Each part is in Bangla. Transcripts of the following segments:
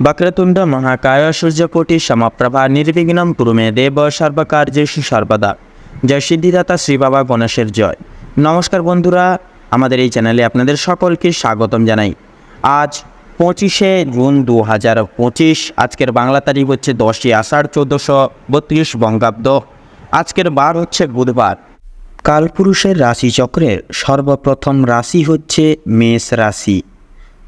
వక్రతుండ మహాకాయ সূর্যকোটি সমপ্রভা নির্বিঘ্নম কুরুমে দেব সর্বকার্যেষু সর্বদা জয় সিদ্ধিদাতা শ্রী বাবা গণেশের জয় নমস্কার বন্ধুরা আমাদের এই চ্যানেলে আপনাদের সকলকে স্বাগতম জানাই আজ পঁচিশে জুন দু হাজার পঁচিশ আজকের বাংলা তারিখ হচ্ছে দশই আষাঢ় চোদ্দোশো বত্রিশ বঙ্গাব্দ আজকের বার হচ্ছে বুধবার কালপুরুষের রাশিচক্রের সর্বপ্রথম রাশি হচ্ছে মেষ রাশি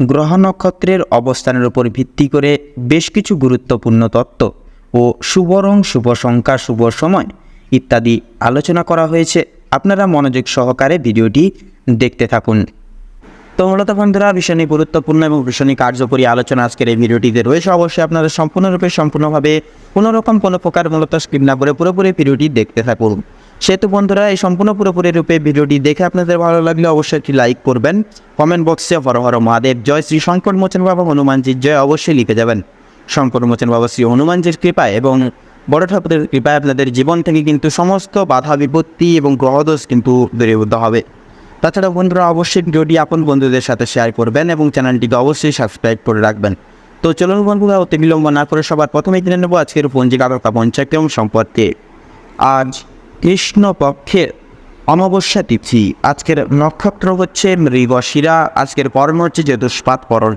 গ্রহ নক্ষত্রের অবস্থানের উপর ভিত্তি করে বেশ কিছু গুরুত্বপূর্ণ তত্ত্ব ও শুভ রং শুভ সংখ্যা, শুভ সময় ইত্যাদি আলোচনা করা হয়েছে। আপনারা মনোযোগ সহকারে ভিডিওটি দেখতে থাকুন। তো মূলত বন্ধুরা ভীষণই গুরুত্বপূর্ণ এবং ভীষণই কার্যকরী আলোচনা আজকের এই ভিডিওটিতে রয়েছে। অবশ্যই আপনারা সম্পূর্ণরূপে, সম্পূর্ণভাবে কোনোরকম কোনো প্রকার মূলত স্কিপ না করে পুরোপুরি ভিডিওটি দেখতে থাকুন। সেহেতু বন্ধুরা, এই সম্পূর্ণ পুরোপুরি রূপে ভিডিওটি দেখে আপনাদের ভালো লাগলে অবশ্যই একটি লাইক করবেন। কমেন্ট বক্সে হর হর মহাদেব, জয় শ্রী শঙ্কর মোচন বাবা হনুমানজির জয় অবশ্যই লিখে যাবেন। শঙ্কর মোচন বাবা শ্রী হনুমানজির কৃপায় এবং বড় ঠাকুরের কৃপায় আপনাদের জীবন থেকে কিন্তু সমস্ত বাধা, বিপত্তি এবং গ্রহদোষ কিন্তু দূরীভূত হবে। তাছাড়া বন্ধুরা, অবশ্যই ভিডিওটি আপন বন্ধুদের সাথে শেয়ার করবেন এবং চ্যানেলটিকে অবশ্যই সাবস্ক্রাইব করে রাখবেন। তো চলুন বন্ধুরা, অতি বিলম্ব না করে সবার প্রথমে জেনে নেব আজকের পঞ্জিকা তথা পঞ্চাক্রম সম্পর্কে। আজ কৃষ্ণপক্ষের অমাবস্যা তিথি। আজকের নক্ষত্র হচ্ছে মৃগশিরা। আজকের কর্ম হচ্ছে চতুষ্পাত করণ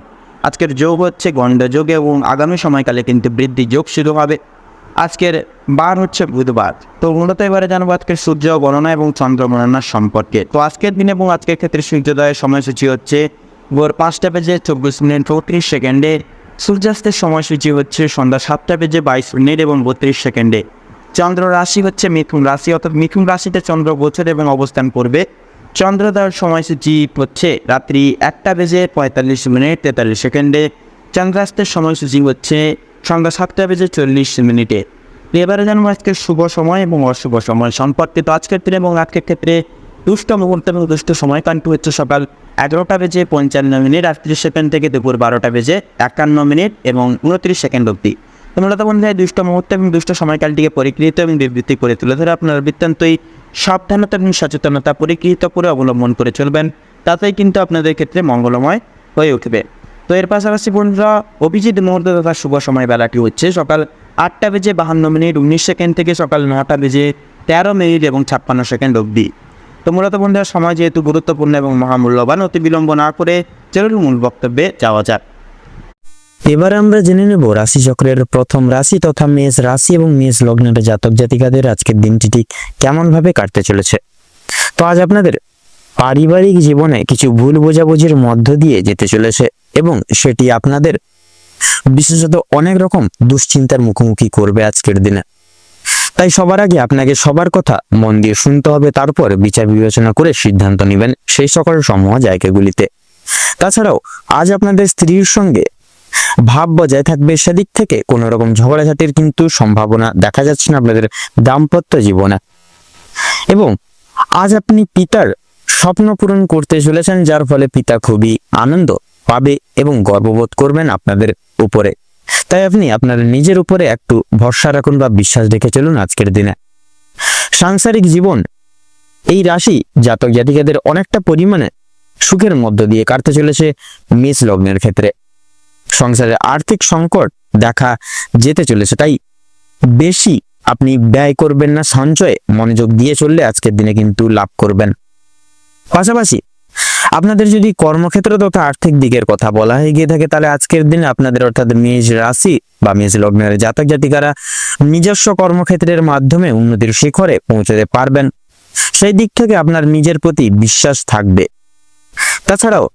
আজকের যোগ হচ্ছে গণ্ডযোগ এবং আগামী সময়কালে কিন্তু বৃদ্ধি যোগ শুরু হবে। আজকের বার হচ্ছে বুধবার। তো মূলত এবারে জানব আজকের সূর্য গণনা এবং চন্দ্র গণনার সম্পর্কে। তো আজকের দিন এবং আজকের ক্ষেত্রে সূর্যোদয়ের সময়সূচি হচ্ছে ভোর পাঁচটা বেজে চব্বিশ মিনিট চৌত্রিশ সেকেন্ডে। সূর্যাস্তের সময়সূচি হচ্ছে সন্ধ্যা সাতটা বেজে বাইশ মিনিট এবং বত্রিশ সেকেন্ডে। চন্দ্র রাশি হচ্ছে মিথুন রাশি, অর্থাৎ মিথুন রাশিতে চন্দ্র গোচর এবং অবস্থান করবে। চন্দ্রোদয়ের সময়সূচি হচ্ছে রাত্রি একটা বেজে পঁয়তাল্লিশ মিনিট তেতাল্লিশ সেকেন্ডে। চন্দ্রাস্তের সময়সূচি হচ্ছে সন্ধ্যা সাতটা বেজে চল্লিশ মিনিটে। এবারে জানব আজকের শুভ সময় এবং অশুভ সময় সম্পর্কে। তো আজকের দিনে এবং আজকের ক্ষেত্রে দুষ্ট মুহূর্ত এবং দুষ্ট সময় কান্টু হচ্ছে সকাল এগারোটা বেজে পঞ্চান্ন মিনিট, আটত্রিশ সেকেন্ড থেকে দুপুর বারোটা বেজে একান্ন মিনিট এবং উনত্রিশ সেকেন্ড অবধি। মূলত বন্ধু এই দুষ্ট মুহূর্ত এবং দুষ্ট সময়কালটিকে পরিকৃত এবং বিবৃতি করে তুলে ধরে আপনার বৃত্তান্তই সাবধানতা এবং সচেতনতা পরিকৃত করে অবলম্বন করে চলবেন। তাতেই কিন্তু আপনাদের ক্ষেত্রে মঙ্গলময় হয়ে উঠবে। তো এর পাশাপাশি বন্ধুরা, অভিজিৎ মুহূর্ত তথা শুভ সময় বেলাটি হচ্ছে সকাল আটটা বেজে বাহান্ন মিনিট উনিশ সেকেন্ড থেকে সকাল নটা বেজে তেরো মিনিট এবং ছাপ্পান্ন সেকেন্ড অবধি। তো মূলত বন্ধুরা, সময় যেহেতু গুরুত্বপূর্ণ এবং মহামূল্যবান, অতি বিলম্ব না করে চলুন মূল বক্তব্যে যাওয়া যাক। এবার আমরা জেনে নেব রাশিচক্রের প্রথম রাশি তথা মেষ রাশি এবং মেষ লগ্নের জাতক জাতিকাদের আজকের দিনটি ঠিক কেমন ভাবে কাটতে চলেছে। তো আজ আপনাদের পারিবারিক জীবনে কিছু ভুল বোঝাবুঝির মধ্য দিয়ে যেতে চলেছে এবং সেটি আপনাদের বিশেষত অনেক রকম দুশ্চিন্তার মুখোমুখি করবে আজকের দিনে। তাই সবার আগে আপনাকে সবার কথা মন দিয়ে শুনতে হবে, তারপর বিচার বিবেচনা করে সিদ্ধান্ত নেবেন সেই সকল সমূহ জায়গাগুলিতে। তাছাড়াও আজ আপনাদের স্ত্রীর সঙ্গে ভাব বজায় থাকবে সেদিক থেকে। কোনো রকম ঝগড়াঝাটির কিন্তু সম্ভাবনা দেখা যাচ্ছে না আপনাদের দাম্পত্য জীবনে। এবং আজ আপনি পিতার স্বপ্ন পূরণ করতে চলেছেন, যার ফলে পিতা খুবই আনন্দ পাবে এবং গর্ববোধ করবেন আপনাদের উপরে। তাই আপনি আপনার নিজের উপরে একটু ভরসা রাখুন বা বিশ্বাস রেখে চলুন আজকের দিনে। সাংসারিক জীবন এই রাশি জাতক জাতিকাদের অনেকটা পরিমাণে সুখের মধ্য দিয়ে কাটতে চলেছে মেষ লগ্নের ক্ষেত্রে। সংসারে আর্থিক সংকট দেখা যেতে চলেছে। তাই বেশি আপনি ব্যয় করবেন না, সঞ্চয়ে মনোযোগ দিয়ে চললে আজকের দিনে কিন্তু লাভ করবেন। পাশাপাশি আপনাদের যদি কর্মক্ষেত্র তথা আর্থিক দিকের কথা বলা হয়ে গিয়ে থাকে, তাহলে আজকের দিনে আপনাদের অর্থাৎ মেষ রাশি বা মেষ লগ্নের জাতক জাতিকারা নিজস্ব কর্মক্ষেত্রের মাধ্যমে উন্নতির শিখরে পৌঁছতে পারবেন। সেই দিক থেকে আপনার নিজের প্রতি বিশ্বাস থাকবে। তাছাড়াও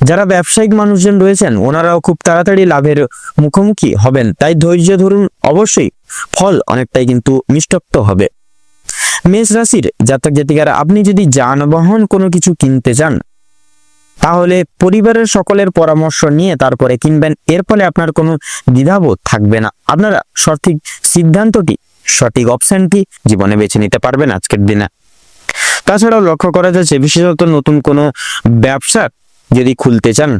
যারা ব্যবসায়িক মানুষজন রয়েছেন, ওনারাও খুব তাড়াতাড়ি লাভের মুখোমুখি হবেন। তাই ধৈর্য ধরুন, অবশ্যই ফল অনেকটাই কিন্তু মিষ্টপ্ত হবে। মেষ রাশির জাতক জাতিকারা, আপনি যদি যানবাহন কোনো কিছু কিনতে চান, তাহলে পরিবারের সকলের পরামর্শ নিয়ে তারপরে কিনবেন। এর ফলে আপনার কোনো দ্বিধাবোধ থাকবে না। আপনারা সঠিক সিদ্ধান্তটি, সঠিক অপশনটি জীবনে বেছে নিতে পারবেন আজকের দিনে। তাছাড়াও লক্ষ্য করা যাচ্ছে, বিশেষত নতুন কোনো ব্যবসা যদি খুলতে চান,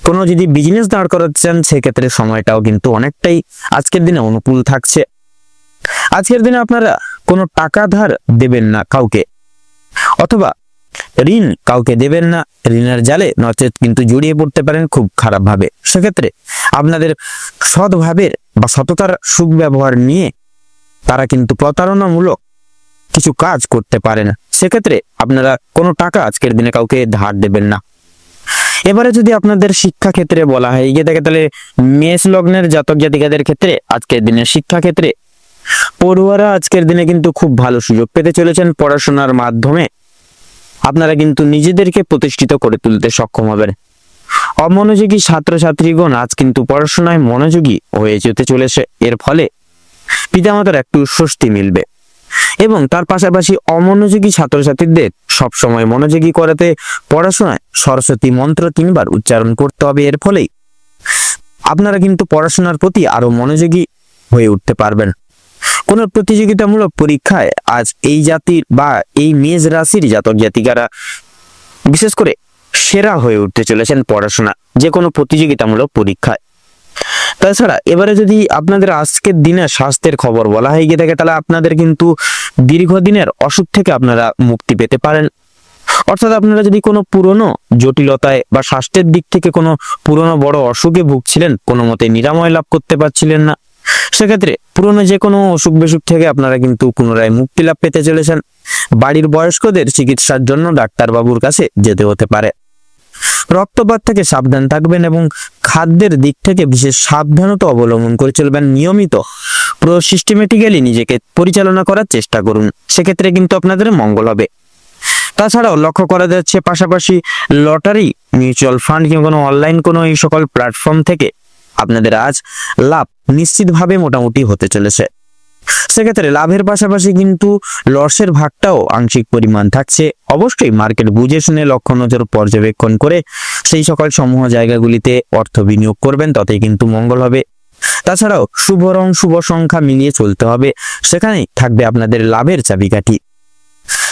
কোনো যদি বিজনেস দাঁড় করাতে চান সেক্ষেত্রে সময়টাও কিন্তু অনেকটাই আজকের দিনে অনুকূল থাকছে। আজকের দিনে আপনারা কোনো টাকা ধার দেবেন না কাউকে, অথবা ঋণ কাউকে দেবেন না। ঋণের জালে নচেত কিন্তু জড়িয়ে পড়তে পারেন খুব খারাপ ভাবে সেক্ষেত্রে আপনাদের সৎভাবের বা সততার সুখ ব্যবহার নিয়ে তারা কিন্তু প্রতারণামূলক কিছু কাজ করতে পারে না। সেক্ষেত্রে আপনারা কোনো টাকা আজকের দিনে কাউকে ধার দেবেন না। এবারে যদি আপনাদের শিক্ষা ক্ষেত্রে বলা হয় গিয়ে দেখে তাহলে মেষ লগ্নের জাতক জাতিকাদের ক্ষেত্রে আজকের দিনে শিক্ষা ক্ষেত্রে পড়ুয়ারা আজকের দিনে কিন্তু খুব ভালো সুযোগ পেতে চলেছেন পড়াশোনার মাধ্যমে। আপনারা কিন্তু নিজেদেরকে প্রতিষ্ঠিত করে তুলতে সক্ষম হবেন। অমনোযোগী ছাত্রছাত্রীগণ আজ কিন্তু পড়াশোনায় মনোযোগী হয়ে যেতে চলেছে। এর ফলে পিতামাতার একটু স্বস্তি মিলবে। এবং তার পাশাপাশি অমনোযোগী ছাত্রছাত্রীদের সবসময় মনোযোগী করাতে পড়াশোনায় সরস্বতী মন্ত্র তিনবার উচ্চারণ করতে হবে এর ফলেই। আপনারা কিন্তু পড়াশোনার প্রতি আরও মনোযোগী হয়ে উঠতে পারবেন। কোন প্রতিযোগিতামূলক পরীক্ষায় আজ এই জাতির বা এই মেষ রাশির জাতক জাতিকারা বিশেষ করে সেরা হয়ে উঠতে চলেছেন পড়াশোনা। যে কোনো প্রতিযোগিতামূলক পরীক্ষায়। তাছাড়া এবারে যদি আপনাদের আজকের দিনে স্বাস্থ্যের খবর বলা হয়ে, গিয়ে থাকে তাহলে আপনাদের কিন্তু দীর্ঘদিনের অসুখ থেকে আপনারা মুক্তি পেতে পারেন। অর্থাৎ আপনারা যদি কোনো পুরনো জটিলতায় বা স্বাস্থ্যের দিক থেকে কোনো পুরনো বড় অসুখে ভুগছিলেন, কোনো মতে নিরাময় লাভ করতে পারছিলেন না, সেক্ষেত্রে পুরনো যে কোনো অসুখ বিসুখ থেকে আপনারা কিন্তু পুনরায় মুক্তি লাভ পেতে চলেছেন। বাড়ির বয়স্কদের চিকিৎসার জন্য ডাক্তারবাবুর কাছে যেতে হতে পারে। রক্তপাত থেকে সাবধান থাকবেন এবং খাদ্যের দিক থেকে বিশেষ সাবধানতা অবলম্বন করে চলবেন নিয়মিত। পুরো সিস্টেমেটিক্যালি নিজেকে পরিচালনা করার চেষ্টা করুন। সেক্ষেত্রে কিন্তু আপনাদের মঙ্গল হবে। তাছাড়াও লক্ষ্য করা যাচ্ছে পাশাপাশি লটারি, মিউচুয়াল ফান্ড কিংবা কোনো অনলাইন কোনো এই সকল প্ল্যাটফর্ম থেকে আপনাদের আজ লাভ নিশ্চিতভাবে মোটামুটি হতে চলেছে। সেক্ষেত্রে লাভের পাশাপাশি কিন্তু লসের ভাগটাও আংশিক পরিমাণ থাকছে। অবশ্যই মার্কেট বুঝে শুনে লক্ষ্য নজর পর্যবেক্ষণ করে সেই সকল সমূহ জায়গাগুলিতে অর্থ বিনিয়োগ করবেন, ততই কিন্তু মঙ্গল হবে। তাছাড়াও শুভ রং, শুভ সংখ্যা মিলিয়ে চলতে হবে। সেখানেই থাকবে আপনাদের লাভের চাবিকাঠি।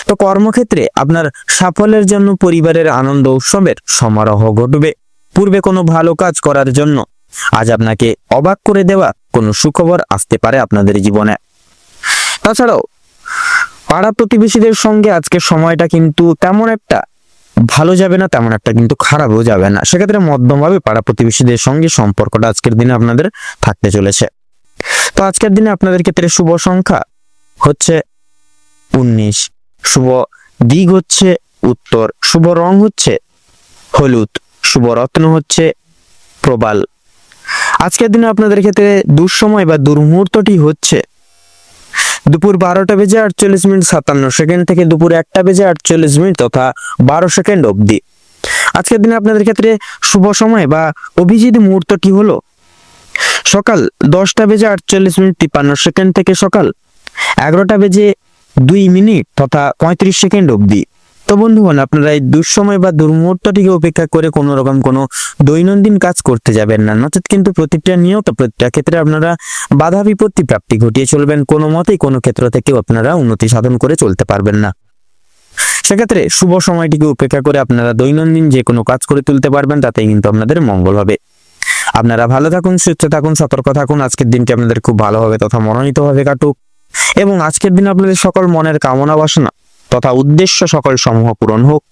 তো কর্মক্ষেত্রে আপনার সাফল্যের জন্য পরিবারের আনন্দ উৎসবের সমারোহ ঘটবে। পূর্বে কোনো ভালো কাজ করার জন্য আজ আপনাকে অবাক করে দেওয়া কোনো সুখবর আসতে পারে আপনাদের জীবনে। তাছাড়াও, পাড়া প্রতিবেশীদের সঙ্গে আজকে সময়টা কিন্তু তেমন একটা ভালো যাবে না, তেমন একটা কিন্তু খারাপও যাবে না। সেক্ষেত্রে মধ্যমভাবে পাড়া প্রতিবেশীদের সঙ্গে সম্পর্কটা আজকের দিনে আপনাদের থাকতে চলেছে। তো আজকের দিনে আপনাদের ক্ষেত্রে শুভ সংখ্যা হচ্ছে উনিশ, শুভ দিক হচ্ছে উত্তর, শুভ রং হচ্ছে হলুদ, শুভ রত্ন হচ্ছে প্রবাল। আজকের দিনে আপনাদের ক্ষেত্রে দুঃসময় বা দুর্মুহূর্তটি হচ্ছে। দুপুর বারোটা বেজে আটচল্লিশ মিনিট সাতান্ন সেকেন্ড থেকে দুপুর একটা বেজে আটচল্লিশ মিনিট তথা বারো সেকেন্ড অবধি। আজকের দিনে আপনাদের ক্ষেত্রে শুভ সময় বা অভিজিৎ মুহূর্তটি হলো সকাল দশটা বেজে আটচল্লিশ মিনিট তিপ্পান্ন সেকেন্ড থেকে সকাল এগারোটা বেজে দুই মিনিট তথা পঁয়ত্রিশ সেকেন্ড অবধি। তো বন্ধুগণ, আপনারা এই দুঃসময় বা দুর্মুহূর্তটিকে উপেক্ষা করে কোনো রকম কোনো দৈনন্দিন কাজ করতে যাবেন না। নচেত কিন্তু প্রতিটা নিয়ত, প্রতিটা ক্ষেত্রে আপনারা বাধা বিপত্তি প্রাপ্তি ঘটিয়ে চলবেন। কোনো মতেই কোনো ক্ষেত্র থেকেও আপনারা উন্নতি সাধন করে চলতে পারবেন না। সেক্ষেত্রে শুভ সময়টিকে উপেক্ষা করে আপনারা দৈনন্দিন যে কোনো কাজ করে তুলতে পারবেন, তাতেই কিন্তু আপনাদের মঙ্গল হবে। আপনারা ভালো থাকুন, সুস্থ থাকুন, সতর্ক থাকুন। আজকের দিনটি আপনাদের খুব ভালোভাবে তথা মনোনীতভাবে কাটুক। এবং আজকের দিন আপনাদের সকল মনের কামনা বাসনা তথা উদ্দেশ্য সকল সমূহ পূরণ হোক।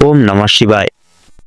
ওম নমঃ শিবায়।